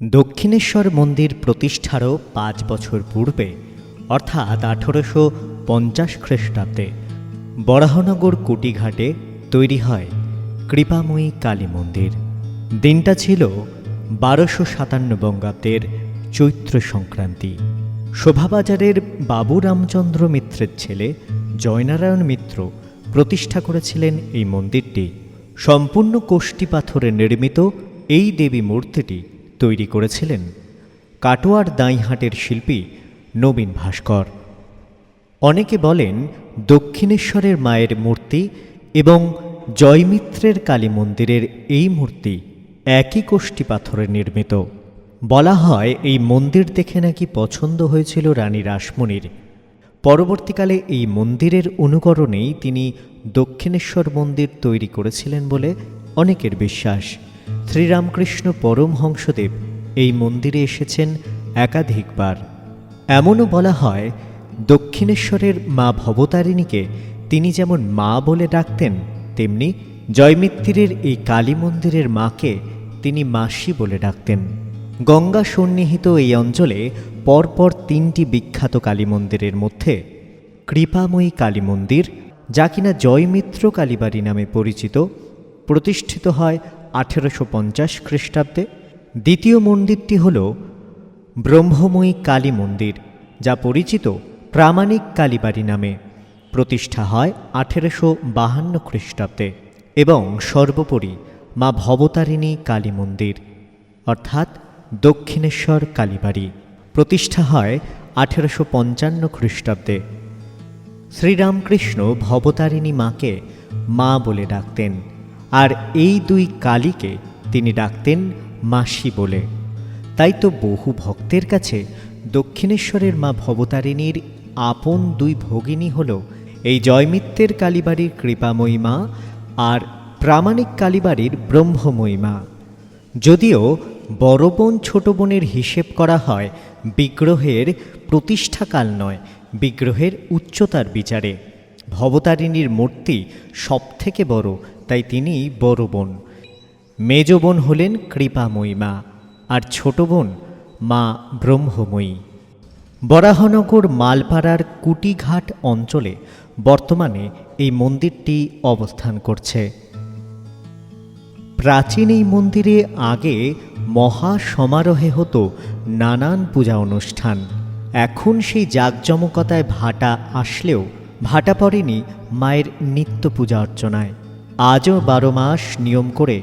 দক্ষিণেশ্বর মন্দির প্রতিষ্ঠারও পাঁচ বছর পূর্বে, অর্থাৎ আঠেরোশো পঞ্চাশ খ্রিস্টাব্দে, বরাহনগর কুটিঘাটে তৈরি হয় কৃপাময়ী কালী মন্দির। দিনটা ছিল বারোশো সাতান্ন বঙ্গাব্দের চৈত্র সংক্রান্তি। শোভাবাজারের বাবু রামচন্দ্র মিত্রের ছেলে জয়নারায়ণ মিত্র প্রতিষ্ঠা করেছিলেন এই মন্দিরটি। সম্পূর্ণ কোষ্ঠী পাথরে নির্মিত এই দেবী মূর্তিটি তৈরি করেছিলেন কাটোয়ার দাঁইহাটের শিল্পী নবীন ভাস্কর। অনেকে বলেন দক্ষিণেশ্বরের মায়ের মূর্তি এবং জয়মিত্রের কালী মন্দিরের এই মূর্তি একই কোষ্ঠী পাথরে নির্মিত। বলা হয় এই মন্দির দেখে নাকি পছন্দ হয়েছিল রানী রাসমণির। পরবর্তীকালে এই মন্দিরের অনুকরণেই তিনি দক্ষিণেশ্বর মন্দির তৈরি করেছিলেন বলে অনেকের বিশ্বাস। শ্রীরামকৃষ্ণ পরমহংসদেব এই মন্দিরে এসেছেন একাধিকবার। এমনও বলা হয়, দক্ষিণেশ্বরের মা ভবতারিণীকে তিনি যেমন মা বলে ডাকতেন, তেমনি জয়মিত্তিরের এই কালী মন্দিরের মাকে তিনি মাসি বলে ডাকতেন। গঙ্গা সন্নিহিত এই অঞ্চলে পরপর তিনটি বিখ্যাত কালী মন্দিরের মধ্যে কৃপাময়ী কালী মন্দির, যা কিনা জয়মিত্র কালীবাড়ি নামে পরিচিত, প্রতিষ্ঠিত হয় আঠেরোশো পঞ্চাশ খ্রিস্টাব্দে দ্বিতীয় মন্দিরটি হল ব্রহ্মময়ী কালী মন্দির, যা পরিচিত প্রামাণিক কালীবাড়ি নামে। প্রতিষ্ঠা হয় আঠেরোশো বাহান্ন খ্রিস্টাব্দে এবং সর্বোপরি মা ভবতারিণী কালী মন্দির, অর্থাৎ দক্ষিণেশ্বর কালীবাড়ি। প্রতিষ্ঠা হয় আঠেরোশো পঞ্চান্ন খ্রিস্টাব্দে। শ্রীরামকৃষ্ণ ভবতারিণী মাকে মা বলে ডাকতেন। আর এই দুই কালীকে তিনি ডাকতেন মাসি বলে। তাই তো বহু ভক্তের কাছে দক্ষিণেশ্বরের মা ভবতারিণীর আপন দুই ভগিনী হল এই জয়মিত্রের কালীবাড়ির কৃপাময়ী মা আর প্রামাণিক কালীবাড়ির ব্রহ্মময়ী মা। যদিও বড় বোন ছোট বোনের হিসেব করা হয় বিগ্রহের প্রতিষ্ঠাকাল নয়, বিগ্রহের উচ্চতার বিচারে। ভবতারিণীর মূর্তি সবথেকে বড় তাই তিনি বড় বোন। মেজ বোন হলেন কৃপাময়ী মা, আর ছোট বোন মা ব্রহ্মময়ী। বরাহনগর মালপাড়ার কুটিঘাট অঞ্চলে বর্তমানে এই মন্দিরটি অবস্থান করছে। প্রাচীন এই মন্দিরে আগে মহা সমারোহে হতো নানান পূজা অনুষ্ঠান। এখন সেই জাঁকজমকতায় ভাটা আসলেও ভাটা পড়েনি মায়ের নিত্য পূজা অর্চনায়। আজও বারো মাস নিয়ম করে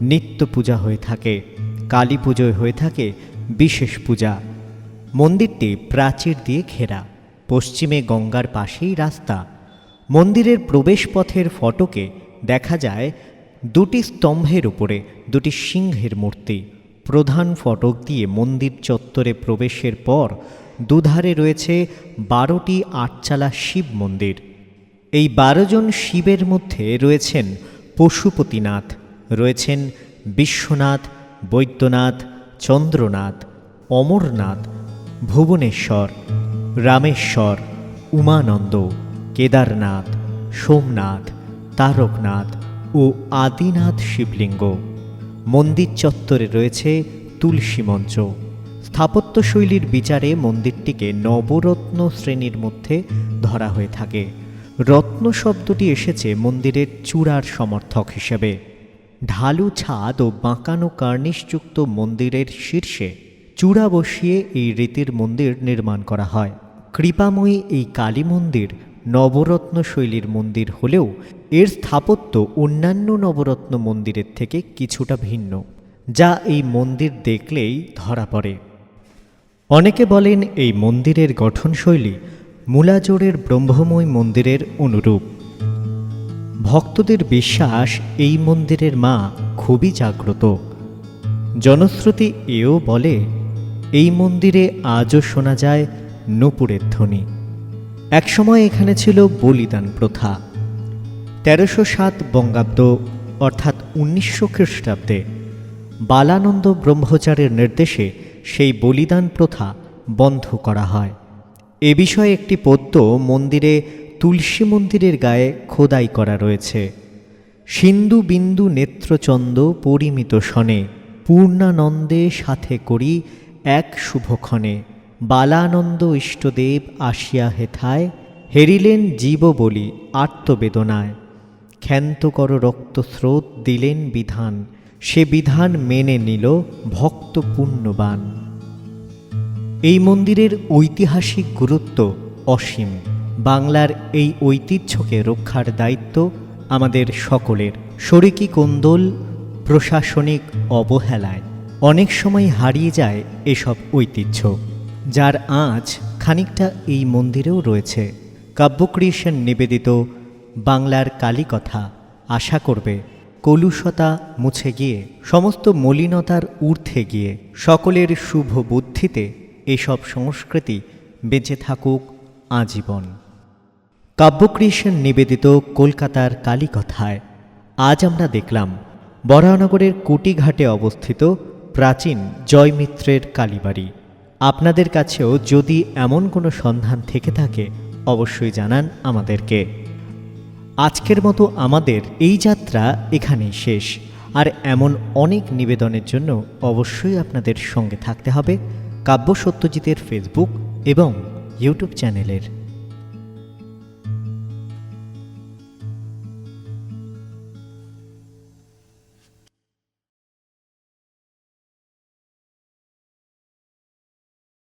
নিত্য পূজা হয়ে থাকে, কালী পুজোয় হয়ে থাকে বিশেষ পূজা। মন্দিরটি প্রাচীর দিয়ে ঘেরা। পশ্চিমে গঙ্গার পাশেই রাস্তা। মন্দিরের প্রবেশপথের ফটকে দেখা যায় দুটি স্তম্ভের উপরে দুটি সিংহের মূর্তি। প্রধান ফটক দিয়ে মন্দির চত্বরে প্রবেশের পর দুধারে রয়েছে বারোটি আটচালা শিব মন্দির। এই বারো জন শিবের মধ্যে রয়েছেন পশুপতিনাথ, রয়েছেন বিশ্বনাথ, বৈদ্যনাথ, চন্দ্রনাথ, অমরনাথ, ভুবনেশ্বর, রামেশ্বর, উমানন্দ, কেদারনাথ, সোমনাথ, তারকনাথ ও আদিনাথ শিবলিঙ্গ। মন্দির চত্বরে রয়েছে তুলসী মঞ্চ। স্থাপত্যশৈলীর বিচারে মন্দিরটিকে নবরত্ন শ্রেণির মধ্যে ধরা হয়ে থাকে। রত্ন শব্দটি এসেছে মন্দিরের চূড়ার সমর্থক হিসেবে। ঢালু ছাদ ও বাঁকানো কার্নিশযুক্ত মন্দিরের শীর্ষে চূড়া বসিয়ে এই রীতির মন্দির নির্মাণ করা হয়। কৃপাময়ী এই কালী মন্দির নবরত্ন শৈলীর মন্দির হলেও এর স্থাপত্য অন্যান্য নবরত্ন মন্দিরের থেকে কিছুটা ভিন্ন, যা এই মন্দির দেখলেই ধরা পড়ে। অনেকে বলেন এই মন্দিরের গঠনশৈলী মূলাজোড়ের ব্রহ্মময় মন্দিরের অনুরূপ। ভক্তদের বিশ্বাস এই মন্দিরের মা খুবই জাগ্রত। জনশ্রুতি এও বলে, এই মন্দিরে আজও শোনা যায় নূপুরের ধ্বনি। একসময় এখানে ছিল বলিদান প্রথা। তেরোশো সাত বঙ্গাব্দ, অর্থাৎ উনিশশো খ্রিস্টাব্দে, বালানন্দ ব্রহ্মচারের নির্দেশে সেই বলিদান প্রথা বন্ধ করা হয়। এ বিষয়ে একটি পদ্য মন্দিরে তুলসী মন্দিরের গায়ে খোদাই করা রয়েছে। সিন্ধু বিন্দু নেত্রচন্দ পরিমিত সনে পূর্ণানন্দে সাথে করি এক শুভক্ষণে। বালানন্দ ইষ্টদেব আসিয়া হেথায়, হেরিলেন জীব বলি আত্মবেদনায়। ক্ষান্ত কর রক্তস্রোত দিলেন বিধান, সে বিধান মেনে নিল ভক্ত পুণ্যবান এই মন্দিরের ঐতিহাসিক গুরুত্ব অসীম। বাংলার এই ঐতিহ্যকে রক্ষার দায়িত্ব আমাদের সকলের। শরিকি কোন্দল প্রশাসনিক অবহেলায় অনেক সময় হারিয়ে যায় এসব ঐতিহ্য, যার আঁচ খানিকটা এই মন্দিরেও রয়েছে। কাব্যক্রিয়েশন নিবেদিত বাংলার কালীকথা আশা করবে, কলুষতা মুছে গিয়ে, সমস্ত মলিনতার ঊর্ধ্বে গিয়ে, সকলের শুভ বুদ্ধিতে এসব সংস্কৃতি বেঁচে থাকুক আজীবন। কাব্যক্রিয়েশন নিবেদিত কলকাতার কালীকথায় আজ আমরা দেখলাম বরাহনগরের কুটিঘাটে অবস্থিত প্রাচীন জয়মিত্রের কালীবাড়ি। আপনাদের কাছেও যদি এমন কোনো সন্ধান থেকে থাকে, অবশ্যই জানান আমাদেরকে। আজকের মতো আমাদের এই যাত্রা এখানেই শেষ। আর এমন অনেক নিবেদনের জন্য অবশ্যই আপনাদের সঙ্গে থাকতে হবে। কাব্য সত্যজিতের ফেসবুক এবং ইউটিউব চ্যানেলের